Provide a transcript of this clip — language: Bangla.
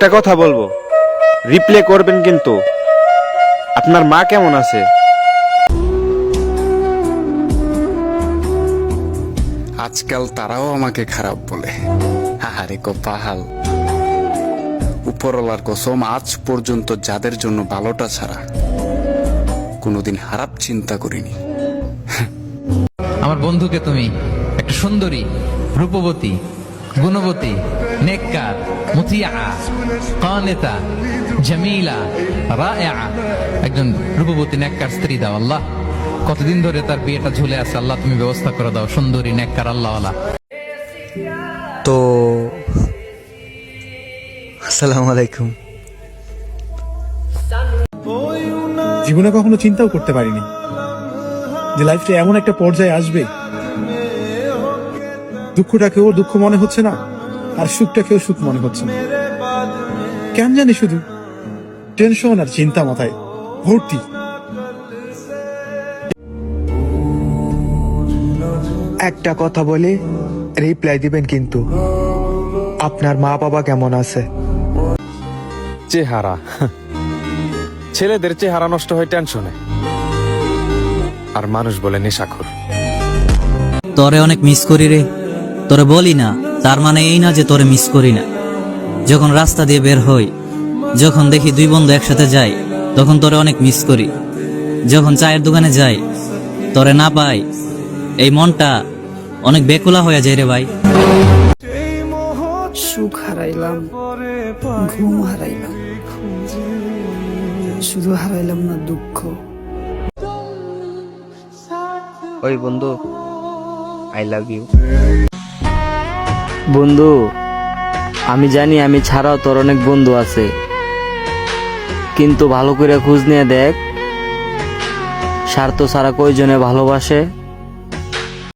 একটা কথা বলব। রিপ্লে করবেন কিন্তু। আপনার মা কেমন আছে? আজকাল তারাও আমাকে খারাপ বলে। হাহারে কপাহাল উপরওয়ালার কসম আজ পর্যন্ত যাদের জন্য ভালোটা ছাড়া কোনোদিন খারাপ চিন্তা করিনি। আমার বন্ধুকে তুমি একটা সুন্দরী রূপবতী গুণবতী নেককার মুতিয়া কানেতা জামিলা রায়া একজন রূপবতী নেককার স্ত্রী দাও আল্লাহ। কতদিন ধরে তার বিয়েটা ঝুলে আছে আল্লাহ তুমি ব্যবস্থা করে দাও সুন্দরী নেককার আল্লাহ তো আসসালামু আলাইকুম। জীবনে কখনো চিন্তাও করতে পারিনি যে লাইফটা এমন একটা পর্যায়ে আসবে দুঃখটাকেও দুঃখ মনে হচ্ছে না আর সুখটাকেও সুখ মনে হচ্ছে না। কেন জানি শুধু টেনশন আর চিন্তা মাথায় ভর্তি। একটা কথা বলি রিপ্লাই দিবেন কিন্তু। আপনার মা বাবা কেমন আছে? চেহারা। ছেলেদের চেহারা নষ্ট হয় টেনশনে। আর মানুষ বলে নেশাখোর। তোরে অনেক মিস করি রে। তোরে বলি না তার মানে এই না যে তোরে মিস করি না। যখন রাস্তা দিয়ে বের হই যখন দেখি দুই বন্ধু একসাথে যাই তখন তোরে অনেক মিস করি। যখন চায়ের দোকানে যাই তোরে না পাই এই মনটা অনেক বেকুলা হয়ে যায় রে ভাই। সুখ হারাইলাম ঘুম হারাইলাম শুধু হারাইলাম না দুঃখ। ওই বন্ধু আই লাভ ইউ বন্ধু, আমি জানি আমি ছাড়াও তোর অনেক বন্ধু আছে। কিন্তু ভালো করে খোঁজ নিয়ে দেখ, স্বার্থ ছাড়া কয়জনে ভালোবাসে?